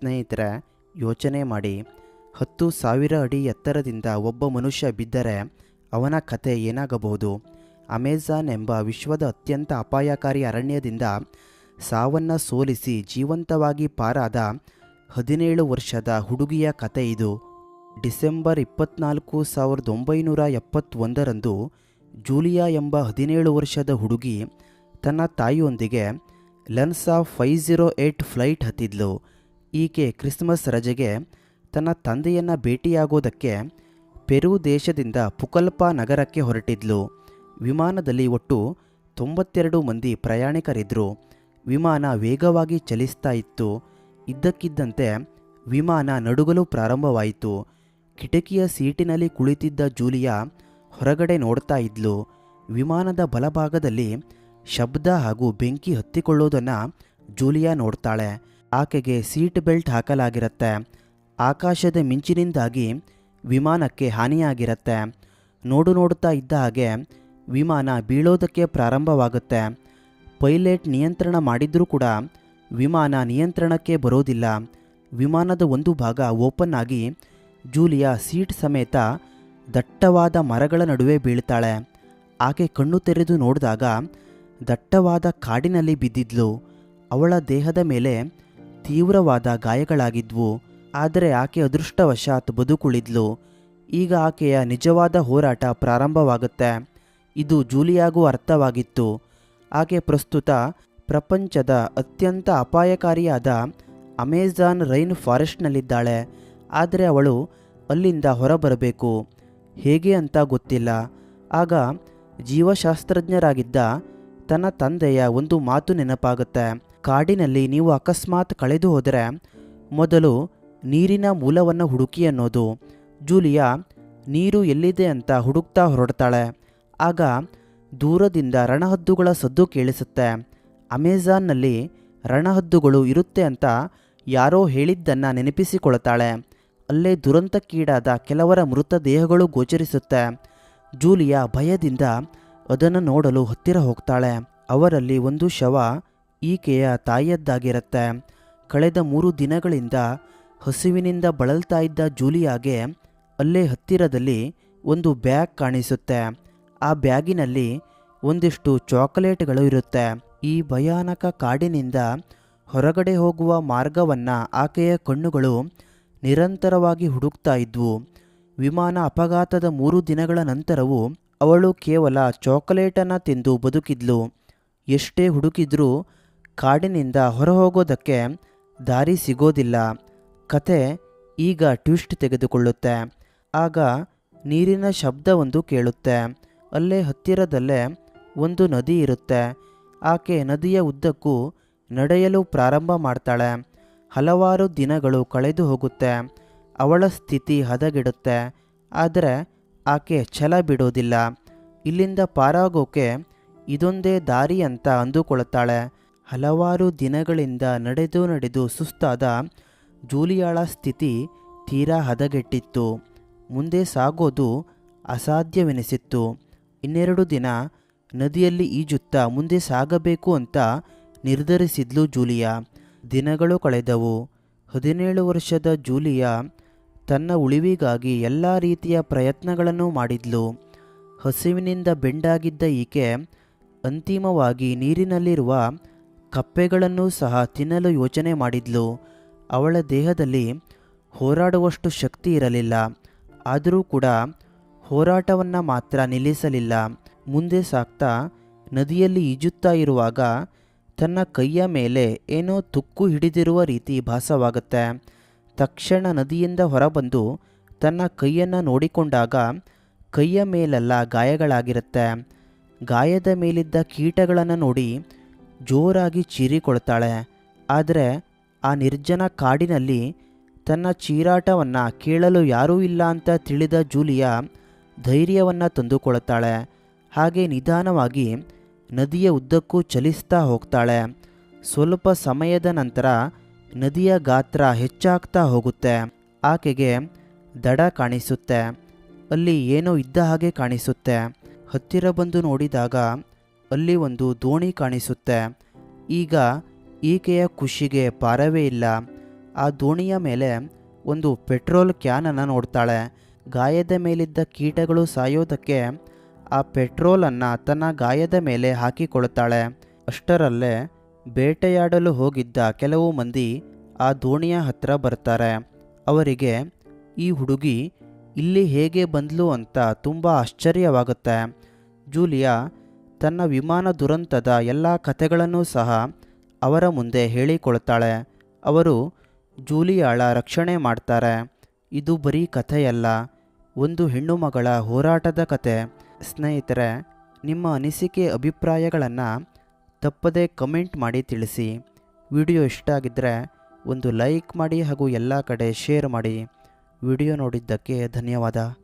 ಸ್ನೇಹಿತರೆ, ಯೋಚನೆ ಮಾಡಿ. ಹತ್ತು ಸಾವಿರ ಅಡಿ ಎತ್ತರದಿಂದ ಒಬ್ಬ ಮನುಷ್ಯ ಬಿದ್ದರೆ ಅವನ ಕತೆ ಏನಾಗಬಹುದು? ಅಮೆಜಾನ್ ಎಂಬ ವಿಶ್ವದ ಅತ್ಯಂತ ಅಪಾಯಕಾರಿ ಅರಣ್ಯದಿಂದ ಸಾವನ್ನು ಸೋಲಿಸಿ ಜೀವಂತವಾಗಿ ಪಾರಾದ ಹದಿನೇಳು ವರ್ಷದ ಹುಡುಗಿಯ ಕತೆ ಇದು. ಡಿಸೆಂಬರ್ ಇಪ್ಪತ್ನಾಲ್ಕು ಸಾವಿರದ ಒಂಬೈನೂರ ಎಪ್ಪತ್ತೊಂದರಂದು ಜೂಲಿಯಾ ಎಂಬ ಹದಿನೇಳು ವರ್ಷದ ಹುಡುಗಿ ತನ್ನ ತಾಯಿಯೊಂದಿಗೆ ಲನ್ಸಾ ಫೈ ಜೀರೋ ಏಟ್ ಫ್ಲೈಟ್ ಹತ್ತಿದ್ಲು. ಈಕೆ ಕ್ರಿಸ್ಮಸ್ ರಜೆಗೆ ತನ್ನ ತಂದೆಯನ್ನು ಭೇಟಿಯಾಗೋದಕ್ಕೆ ಪೆರು ದೇಶದಿಂದ ಪುಕಲ್ಪಾ ನಗರಕ್ಕೆ ಹೊರಟಿದ್ಲು. ವಿಮಾನದಲ್ಲಿ ಒಟ್ಟು ತೊಂಬತ್ತೆರಡು ಮಂದಿ ಪ್ರಯಾಣಿಕರಿದ್ದರು ವಿಮಾನ ವೇಗವಾಗಿ ಚಲಿಸ್ತಾ ಇತ್ತು. ಇದ್ದಕ್ಕಿದ್ದಂತೆ ವಿಮಾನ ನಡುಗಲು ಪ್ರಾರಂಭವಾಯಿತು. ಕಿಟಕಿಯ ಸೀಟಿನಲ್ಲಿ ಕುಳಿತಿದ್ದ ಜೂಲಿಯಾ ಹೊರಗಡೆ ನೋಡ್ತಾ ಇದ್ಲು. ವಿಮಾನದ ಬಲಭಾಗದಲ್ಲಿ ಶಬ್ದ ಹಾಗೂ ಬೆಂಕಿ ಹತ್ತಿಕೊಳ್ಳೋದನ್ನು ಜೂಲಿಯಾ ನೋಡ್ತಾಳೆ. ಆಕೆಗೆ ಸೀಟ್ ಬೆಲ್ಟ್ ಹಾಕಲಾಗಿರುತ್ತೆ. ಆಕಾಶದ ಮಿಂಚಿನಿಂದಾಗಿ ವಿಮಾನಕ್ಕೆ ಹಾನಿಯಾಗಿರುತ್ತೆ. ನೋಡು ನೋಡುತ್ತಾ ಇದ್ದ ಹಾಗೆ ವಿಮಾನ ಬೀಳೋದಕ್ಕೆ ಪ್ರಾರಂಭವಾಗುತ್ತೆ. ಪೈಲಟ್ ನಿಯಂತ್ರಣ ಮಾಡಿದ್ರೂ ಕೂಡ ವಿಮಾನ ನಿಯಂತ್ರಣಕ್ಕೆ ಬರೋದಿಲ್ಲ. ವಿಮಾನದ ಒಂದು ಭಾಗ ಓಪನ್ ಆಗಿ ಜೂಲಿಯಾ ಸೀಟ್ ಸಮೇತ ದಟ್ಟವಾದ ಮರಗಳ ನಡುವೆ ಬೀಳ್ತಾಳೆ. ಆಕೆ ಕಣ್ಣು ತೆರೆದು ನೋಡಿದಾಗ ದಟ್ಟವಾದ ಕಾಡಿನಲ್ಲಿ ಬಿದ್ದಿದ್ಲು. ಅವಳ ದೇಹದ ಮೇಲೆ ತೀವ್ರವಾದ ಗಾಯಗಳಾಗಿದ್ವು. ಆದರೆ ಆಕೆ ಅದೃಷ್ಟವಶಾತ್ ಬದುಕುಳಿದ್ಲು. ಈಗ ಆಕೆಯ ನಿಜವಾದ ಹೋರಾಟ ಪ್ರಾರಂಭವಾಗುತ್ತೆ. ಇದು ಜೂಲಿಯಾಗೂ ಅರ್ಥವಾಗಿತ್ತು. ಆಕೆ ಪ್ರಸ್ತುತ ಪ್ರಪಂಚದ ಅತ್ಯಂತ ಅಪಾಯಕಾರಿಯಾದ ಅಮೆಜಾನ್ ರೈನ್ ಫಾರೆಸ್ಟ್ನಲ್ಲಿದ್ದಾಳೆ. ಆದರೆ ಅವಳು ಅಲ್ಲಿಂದ ಹೊರಬರಬೇಕು. ಹೇಗೆ ಅಂತ ಗೊತ್ತಿಲ್ಲ. ಆಗ ಜೀವಶಾಸ್ತ್ರಜ್ಞರಾಗಿದ್ದ ತನ್ನ ತಂದೆಯ ಒಂದು ಮಾತು ನೆನಪಾಗುತ್ತೆ. ಕಾಡಿನಲ್ಲಿ ನೀವು ಅಕಸ್ಮಾತ್ ಕಳೆದು ಹೋದರೆ ಮೊದಲು ನೀರಿನ ಮೂಲವನ್ನು ಹುಡುಕಿ ಅನ್ನೋದು. ಜೂಲಿಯಾ, ನೀರು ಎಲ್ಲಿದೆ ಅಂತ ಹುಡುಕ್ತಾ ಹೊರಡ್ತಾಳೆ. ಆಗ ದೂರದಿಂದ ರಣಹದ್ದುಗಳ ಸದ್ದು ಕೇಳಿಸುತ್ತೆ. ಅಮೆಜಾನ್ನಲ್ಲಿ ರಣಹದ್ದುಗಳು ಇರುತ್ತೆ ಅಂತ ಯಾರೋ ಹೇಳಿದ್ದನ್ನು ನೆನಪಿಸಿಕೊಳ್ತಾಳೆ. ಅಲ್ಲೇ ದುರಂತಕ್ಕೀಡಾದ ಕೆಲವರ ಮೃತದೇಹಗಳು ಗೋಚರಿಸುತ್ತೆ. ಜೂಲಿಯಾ ಭಯದಿಂದ ಅದನ್ನು ನೋಡಲು ಹತ್ತಿರ ಹೋಗ್ತಾಳೆ. ಅವರಲ್ಲಿ ಒಂದು ಶವ ಈಕೆಯ ತಾಯಿಯದ್ದಾಗಿರುತ್ತೆ. ಕಳೆದ ಮೂರು ದಿನಗಳಿಂದ ಹಸುವಿನಿಂದ ಬಳಲ್ತಾ ಇದ್ದ ಜೂಲಿಯಾಗೆ ಅಲ್ಲೇ ಹತ್ತಿರದಲ್ಲಿ ಒಂದು ಬ್ಯಾಗ್ ಕಾಣಿಸುತ್ತೆ. ಆ ಬ್ಯಾಗಿನಲ್ಲಿ ಒಂದಿಷ್ಟು ಚಾಕೊಲೇಟ್ಗಳು ಇರುತ್ತೆ. ಈ ಭಯಾನಕ ಕಾಡಿನಿಂದ ಹೊರಗಡೆ ಹೋಗುವ ಮಾರ್ಗವನ್ನು ಆಕೆಯ ಕಣ್ಣುಗಳು ನಿರಂತರವಾಗಿ ಹುಡುಕ್ತಾ ಇದ್ವು. ವಿಮಾನ ಅಪಘಾತದ ಮೂರು ದಿನಗಳ ನಂತರವೂ ಅವಳು ಕೇವಲ ಚಾಕೊಲೇಟನ್ನು ತಿಂದು ಬದುಕಿದ್ಲು. ಎಷ್ಟೇ ಹುಡುಕಿದ್ರೂ ಕಾಡಿನಿಂದ ಹೊರಹೋಗೋದಕ್ಕೆ ದಾರಿ ಸಿಗೋದಿಲ್ಲ. ಕತೆ ಈಗ ಟ್ವಿಸ್ಟ್ ತೆಗೆದುಕೊಳ್ಳುತ್ತೆ. ಆಗ ನೀರಿನ ಶಬ್ದವೊಂದು ಕೇಳುತ್ತೆ. ಅಲ್ಲೇ ಹತ್ತಿರದಲ್ಲೇ ಒಂದು ನದಿ ಇರುತ್ತೆ. ಆಕೆ ನದಿಯ ಉದ್ದಕ್ಕೂ ನಡೆಯಲು ಪ್ರಾರಂಭ ಮಾಡ್ತಾಳೆ. ಹಲವಾರು ದಿನಗಳು ಕಳೆದು ಹೋಗುತ್ತೆ. ಅವಳ ಸ್ಥಿತಿ ಹದಗೆಡುತ್ತೆ. ಆದರೆ ಆಕೆ ಛಲ ಬಿಡೋದಿಲ್ಲ. ಇಲ್ಲಿಂದ ಪಾರಾಗೋಕೆ ಇದೊಂದೇ ದಾರಿ ಅಂತ ಅಂದುಕೊಳ್ಳುತ್ತಾಳೆ ಹಲವಾರು ದಿನಗಳಿಂದ ನಡೆದು ನಡೆದು ಸುಸ್ತಾದ ಜೂಲಿಯಾಳ ಸ್ಥಿತಿ ತೀರಾ ಹದಗೆಟ್ಟಿತ್ತು. ಮುಂದೆ ಸಾಗೋದು ಅಸಾಧ್ಯವೆನಿಸಿತ್ತು. ಇನ್ನೆರಡು ದಿನ ನದಿಯಲ್ಲಿ ಈಜುತ್ತಾ ಮುಂದೆ ಸಾಗಬೇಕು ಅಂತ ನಿರ್ಧರಿಸಿದ್ಲು ಜೂಲಿಯಾ. ದಿನಗಳು ಕಳೆದವು. ಹದಿನೇಳು ವರ್ಷದ ಜೂಲಿಯಾ ತನ್ನ ಉಳಿವಿಗಾಗಿ ಎಲ್ಲ ರೀತಿಯ ಪ್ರಯತ್ನಗಳನ್ನು ಮಾಡಿದ್ಲು. ಹಸಿವಿನಿಂದ ಬೆಂಡಾಗಿದ್ದ ಈಕೆ ಅಂತಿಮವಾಗಿ ನೀರಿನಲ್ಲಿರುವ ಕಪ್ಪೆಗಳನ್ನು ಸಹ ತಿನ್ನಲು ಯೋಚನೆ ಮಾಡಿದ್ಲು. ಅವಳ ದೇಹದಲ್ಲಿ ಹೋರಾಡುವಷ್ಟು ಶಕ್ತಿ ಇರಲಿಲ್ಲ. ಆದರೂ ಕೂಡ ಹೋರಾಟವನ್ನು ಮಾತ್ರ ನಿಲ್ಲಿಸಲಿಲ್ಲ. ಮುಂದೆ ಸಾಗ್ತಾ ನದಿಯಲ್ಲಿ ಈಜುತ್ತಾ ಇರುವಾಗ ತನ್ನ ಕೈಯ ಮೇಲೆ ಏನೋ ತುಕ್ಕು ಹಿಡಿದಿರುವ ರೀತಿ ಭಾಸವಾಗುತ್ತೆ. ತಕ್ಷಣ ನದಿಯಿಂದ ಹೊರಬಂದು ತನ್ನ ಕೈಯನ್ನು ನೋಡಿಕೊಂಡಾಗ ಕೈಯ ಮೇಲೆಲ್ಲ ಗಾಯಗಳಾಗಿರುತ್ತೆ. ಗಾಯದ ಮೇಲಿದ್ದ ಕೀಟಗಳನ್ನು ನೋಡಿ ಜೋರಾಗಿ ಚೀರಿಕೊಳ್ತಾಳೆ ಆದರೆ ಆ ನಿರ್ಜನ ಕಾಡಿನಲ್ಲಿ ತನ್ನ ಚೀರಾಟವನ್ನು ಕೇಳಲು ಯಾರೂ ಇಲ್ಲ ಅಂತ ತಿಳಿದ ಜೂಲಿಯಾ ಧೈರ್ಯವನ್ನು ತಂದುಕೊಳ್ತಾಳೆ. ಹಾಗೆ ನಿಧಾನವಾಗಿ ನದಿಯ ಉದ್ದಕ್ಕೂ ಚಲಿಸ್ತಾ ಹೋಗ್ತಾಳೆ. ಸ್ವಲ್ಪ ಸಮಯದ ನಂತರ ನದಿಯ ಗಾತ್ರ ಹೆಚ್ಚಾಗ್ತಾ ಹೋಗುತ್ತೆ. ಆಕೆಗೆ ದಡ ಕಾಣಿಸುತ್ತೆ. ಅಲ್ಲಿ ಏನೋ ಇದ್ದ ಹಾಗೆ ಕಾಣಿಸುತ್ತೆ. ಹತ್ತಿರ ಬಂದು ನೋಡಿದಾಗ ಅಲ್ಲಿ ಒಂದು ದೋಣಿ ಕಾಣಿಸುತ್ತೆ. ಈಗ ಈಕೆಯ ಖುಷಿಗೆ ಪಾರವೇ ಇಲ್ಲ. ಆ ದೋಣಿಯ ಮೇಲೆ ಒಂದು ಪೆಟ್ರೋಲ್ ಕ್ಯಾನನ್ನು ನೋಡ್ತಾಳೆ. ಗಾಯದ ಮೇಲಿದ್ದ ಕೀಟಗಳು ಸಾಯೋದಕ್ಕೆ ಆ ಪೆಟ್ರೋಲನ್ನು ತನ್ನ ಗಾಯದ ಮೇಲೆ ಹಾಕಿಕೊಳ್ಳುತ್ತಾಳೆ. ಅಷ್ಟರಲ್ಲೇ ಬೇಟೆಯಾಡಲು ಹೋಗಿದ್ದ ಕೆಲವು ಮಂದಿ ಆ ದೋಣಿಯ ಹತ್ರ ಬರ್ತಾರೆ. ಅವರಿಗೆ, ಈ ಹುಡುಗಿ ಇಲ್ಲಿ ಹೇಗೆ ಬಂದ್ಲು ಅಂತ ತುಂಬ ಆಶ್ಚರ್ಯವಾಗುತ್ತೆ. ಜೂಲಿಯಾ ತನ್ನ ವಿಮಾನ ದುರಂತದ ಎಲ್ಲ ಕಥೆಗಳನ್ನು ಸಹ ಅವರ ಮುಂದೆ ಹೇಳಿಕೊಳ್ತಾಳೆ. ಅವರು, ಜೂಲಿಯಾಳ ರಕ್ಷಣೆ ಮಾಡ್ತಾರೆ. ಇದು ಬರೀ ಕಥೆಯಲ್ಲ. ಒಂದು ಹೆಣ್ಣು ಮಗಳ ಹೋರಾಟದ ಕತೆ ಸ್ನೇಹಿತರೆ, ನಿಮ್ಮ ಅನಿಸಿಕೆ ಅಭಿಪ್ರಾಯಗಳನ್ನು ತಪ್ಪದೇ ಕಮೆಂಟ್ ಮಾಡಿ ತಿಳಿಸಿ. ವಿಡಿಯೋ ಇಷ್ಟ ಆಗಿದ್ದರೆ ಒಂದು ಲೈಕ್ ಮಾಡಿ ಹಾಗೂ ಎಲ್ಲ ಕಡೆ ಶೇರ್ ಮಾಡಿ. ವಿಡಿಯೋ ನೋಡಿದ್ದಕ್ಕೆ ಧನ್ಯವಾದ.